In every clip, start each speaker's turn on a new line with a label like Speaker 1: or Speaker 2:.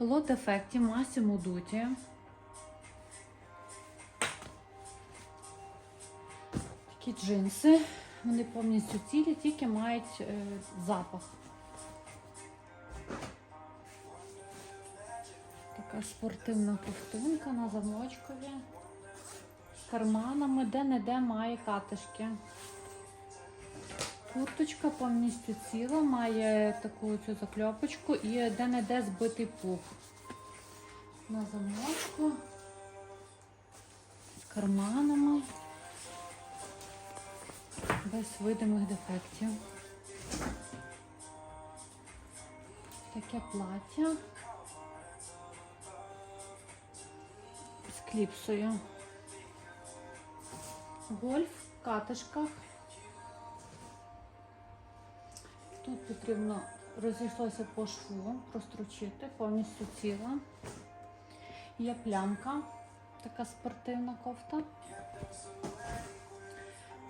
Speaker 1: Лот ефекті Massimo Dutti. Такі джинси. Вони повністю цілі, тільки мають е, запах. Така спортивна ковтинка на замочкові. З карманами, де-не-де має катишки. Курточка повністю ціла, має таку цю закльопочку і де-не-де збитий пух. На замочку. З карманами. Без видимих дефектів. Таке плаття. З кліпсою. Гольф в катишках. Тут потрібно розійшлося по шву, прострочити, повністю ціла. Є плямка, така спортивна кофта.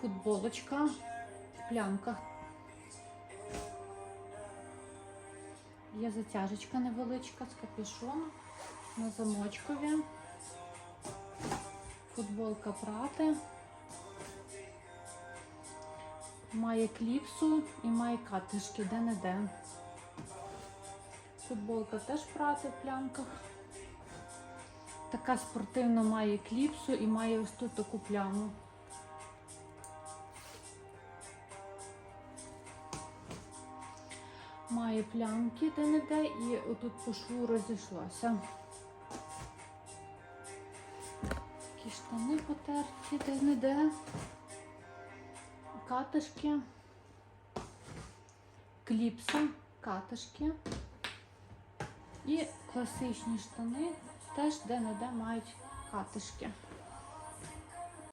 Speaker 1: Футболочка в плямках. Є затяжечка невеличка з капюшоном на замочкові. Футболка прати. Має кліпсу і має катишки де-не-де. Футболка теж прати в плямках. Така спортивна має кліпсу і має ось тут таку пляму. Має плямки де-не-де і отут по шву розійшлося. Такі штани потерті де-не-де катишки, кліпса, катишки і класичні штани теж де-не-де мають катишки.